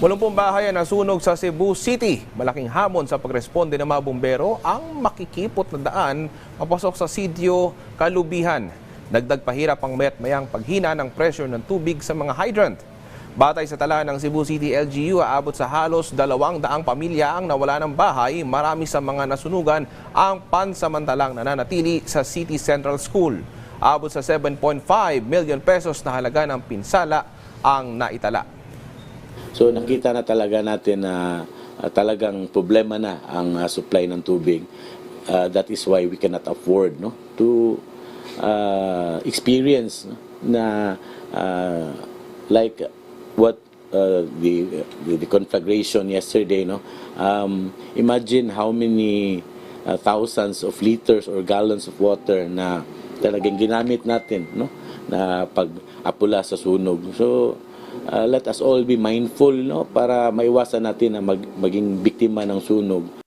Walumpung bahayan ang sunog sa Cebu City. Malaking hamon sa pagresponde ng mga bumbero ang makikipot na daan papasok sa sitio Kalubihan. Dagdag pahirap ang mayat mayang paghina ng pressure ng tubig sa mga hydrant. Batay sa tala ng Cebu City LGU, aabot sa halos dalawang daang pamilya ang nawala ng bahay. Marami sa mga nasunugan ang pansamantalang nananatili sa City Central School. Aabot sa 7.5 million pesos na halaga ng pinsala ang naitala. So nakita na talaga natin na ah, talagang problema na ang ah, supply ng tubig. Ah, that is why we cannot afford no to ah, experience na ah, like what uh, the, the the conflagration yesterday no? Um, imagine how many ah, thousands of liters or gallons of water na talagang ginamit natin no? Na pag-apula sa sunog. So uh, let us all be mindful no para maiwasan natin na mag- maging biktima ng sunog